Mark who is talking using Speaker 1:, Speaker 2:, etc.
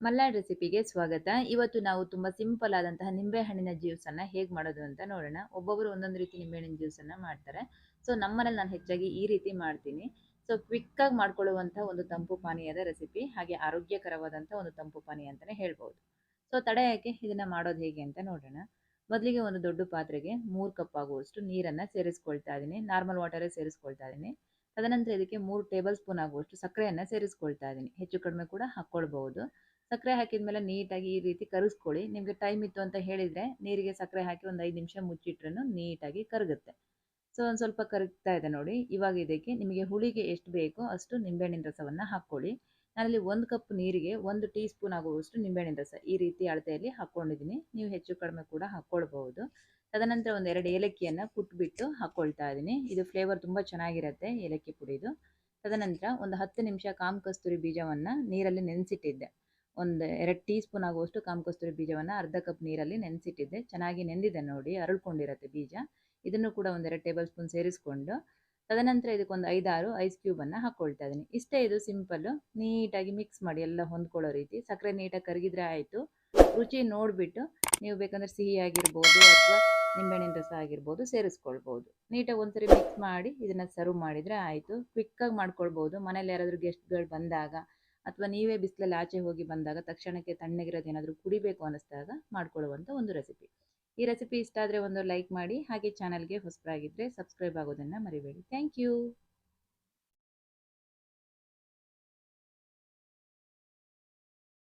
Speaker 1: ಮಲ್ನಾಡ್ ರೆಸಿಪಿಗೆ ಸ್ವಾಗತ. ಇವತ್ತು ನಾವು ತುಂಬಾ ಸಿಂಪಲ್ ಆದಂತಹ ನಿಂಬೆಹಣ್ಣಿನ ಹಣ್ಣಿನ ಜ್ಯೂಸ್ ಅನ್ನ ಹೇಗೆ ಮಾಡೋದು ಅಂತ ನೋಡೋಣ. ಒಬ್ಬೊಬ್ರು ಒಂದೊಂದು ರೀತಿ ನಿಂಬೆಹಣ್ಣಿನ ಜ್ಯೂಸ್ ಅನ್ನ ಮಾಡ್ತಾರೆ. ಸೊ, ನಮ್ಮನೇಲಿ ನಾನು ಹೆಚ್ಚಾಗಿ ಈ ರೀತಿ ಮಾಡ್ತೀನಿ. ಸೊ ಆಗಿ ಮಾಡ್ಕೊಳ್ಳುವಂತಹ ಒಂದು ತಂಪು ಪಾನೀಯದ ರೆಸಿಪಿ, ಹಾಗೆ ಆರೋಗ್ಯಕರವಾದಂತಹ ಒಂದು ತಂಪು ಪಾನೀಯ ಅಂತಾನೆ ಹೇಳ್ಬೋದು. ಸೊ ಯಾಕೆ ಇದನ್ನ ಮಾಡೋದು ಹೇಗೆ ಅಂತ ನೋಡೋಣ. ಮೊದಲಿಗೆ ಒಂದು ದೊಡ್ಡ ಪಾತ್ರೆಗೆ ಮೂರು ಕಪ್ ಆಗುವಷ್ಟು ನೀರನ್ನ ಸೇರಿಸ್ಕೊಳ್ತಾ ಇದ್ದೀನಿ. ನಾರ್ಮಲ್ ವಾಟರೇ ಸೇರಿಸ್ಕೊಳ್ತಾ ಇದ್ದೀನಿ. ತದನಂತರ ಇದಕ್ಕೆ ಮೂರು ಟೇಬಲ್ ಸ್ಪೂನ್ ಆಗುವಷ್ಟು ಸಕ್ಕರೆಯನ್ನು ಸೇರಿಸ್ಕೊಳ್ತಾ ಇದ್ದೀನಿ. ಹೆಚ್ಚು ಕಡಿಮೆ ಕೂಡ ಹಾಕ್ಕೊಳ್ಬಹುದು. ಸಕ್ಕರೆ ಹಾಕಿದ ಮೇಲೆ ನೀಟಾಗಿ ಈ ರೀತಿ ಕರಗಿಸ್ಕೊಳ್ಳಿ ನಿಮಗೆ ಟೈಮ್ ಇತ್ತು ಅಂತ ಹೇಳಿದರೆ ನೀರಿಗೆ ಸಕ್ಕರೆ ಹಾಕಿ ಒಂದು ಐದು ನಿಮಿಷ ಮುಚ್ಚಿಟ್ರೂ ನೀಟಾಗಿ ಕರಗುತ್ತೆ. ಸೊ ಒಂದು ಸ್ವಲ್ಪ ಕರಗ್ತಾ ಇದೆ ನೋಡಿ. ಇವಾಗ ಇದಕ್ಕೆ ನಿಮಗೆ ಹುಳಿಗೆ ಎಷ್ಟು ಬೇಕೋ ಅಷ್ಟು ನಿಂಬೆಹಣ್ಣಿನ ರಸವನ್ನು ಹಾಕ್ಕೊಳ್ಳಿ. ನಾನಲ್ಲಿ ಒಂದು ಕಪ್ ನೀರಿಗೆ ಒಂದು ಟೀ ಸ್ಪೂನ್ ಆಗುವಷ್ಟು ನಿಂಬೆಹಣ್ಣಿನ ರಸ ಈ ರೀತಿ ಅಳತೆಯಲ್ಲಿ ಹಾಕ್ಕೊಂಡಿದ್ದೀನಿ. ನೀವು ಹೆಚ್ಚು ಕಡಿಮೆ ಕೂಡ ಹಾಕ್ಕೊಳ್ಬಹುದು. ತದನಂತರ ಒಂದು ಎರಡು ಏಲಕ್ಕಿಯನ್ನು ಕುಟ್ಬಿಟ್ಟು ಹಾಕ್ಕೊಳ್ತಾ ಇದ್ದೀನಿ. ಇದು ಫ್ಲೇವರ್ ತುಂಬ ಚೆನ್ನಾಗಿರುತ್ತೆ ಏಲಕ್ಕಿ ಪುಡಿದು. ತದನಂತರ ಒಂದು ಹತ್ತು ನಿಮಿಷ ಕಾಮ್ ಕಸ್ತೂರಿ ಬೀಜವನ್ನು ನೀರಲ್ಲಿ ನೆನೆಸಿಟ್ಟಿದ್ದೆ. ಒಂದು ಎರಡು ಟೀ ಸ್ಪೂನ್ ಆಗುವಷ್ಟು ಕಾಮಕಸ್ತೂರಿ ಬೀಜವನ್ನು ಅರ್ಧ ಕಪ್ ನೀರಲ್ಲಿ ನೆನೆಸಿಟ್ಟಿದ್ದೆ. ಚೆನ್ನಾಗಿ ನೆಂದಿದೆ ನೋಡಿ, ಅರಳ್ಕೊಂಡಿರುತ್ತೆ ಬೀಜ. ಇದನ್ನು ಕೂಡ ಒಂದೆರಡು ಟೇಬಲ್ ಸ್ಪೂನ್ ಸೇರಿಸ್ಕೊಂಡು, ತದನಂತರ ಇದಕ್ಕೊಂದು ಐದಾರು ಐಸ್ ಕ್ಯೂಬನ್ನು ಹಾಕ್ಕೊಳ್ತಾ ಇದ್ದೀನಿ. ಇಷ್ಟೇ ಇದು ಸಿಂಪಲ್ಲು ನೀಟಾಗಿ ಮಿಕ್ಸ್ ಮಾಡಿ ಎಲ್ಲ ಹೊಂದ್ಕೊಳ್ಳೋ ರೀತಿ. ಸಕ್ಕರೆ ನೀಟಾಗಿ ಕರಗಿದ್ರೆ ಆಯಿತು. ರುಚಿ ನೋಡಿಬಿಟ್ಟು ನೀವು ಬೇಕಂದ್ರೆ ಸಿಹಿ ಆಗಿರ್ಬೋದು ಅಥವಾ ನಿಂಬೆಹಣ್ಣಿನ ರಸ ಆಗಿರ್ಬೋದು ಸೇರಿಸ್ಕೊಳ್ಬೋದು. ನೀಟಾಗಿ ಒಂದ್ಸರಿ ಮಿಕ್ಸ್ ಮಾಡಿ ಇದನ್ನು ಸರ್ವ್ ಮಾಡಿದರೆ ಆಯಿತು. ಕ್ವಿಕ್ಕಾಗಿ ಮಾಡ್ಕೊಳ್ಬೋದು. ಮನೇಲಿ ಯಾರಾದರೂ ಗೆಸ್ಟ್ಗಳು ಬಂದಾಗ ಅಥವಾ ನೀವೇ ಬಿಸಿಲಲ್ಲಿ ಆಚೆ ಹೋಗಿ ಬಂದಾಗ ತಕ್ಷಣಕ್ಕೆ ತಣ್ಣಗಿರೋದು ಏನಾದರೂ ಕುಡಿಬೇಕು ಅನ್ನಿಸ್ದಾಗ ಮಾಡ್ಕೊಳ್ಳುವಂಥ ಒಂದು ರೆಸಿಪಿ ಈ ರೆಸಿಪಿ ಇಷ್ಟ ಆದರೆ ಒಂದು ಲೈಕ್ ಮಾಡಿ, ಹಾಗೆ ಚಾನಲ್ಗೆ ಹೊಸಬರಾಗಿದ್ದರೆ ಸಬ್ಸ್ಕ್ರೈಬ್ ಆಗೋದನ್ನು ಮರಿಬೇಡಿ. Thank you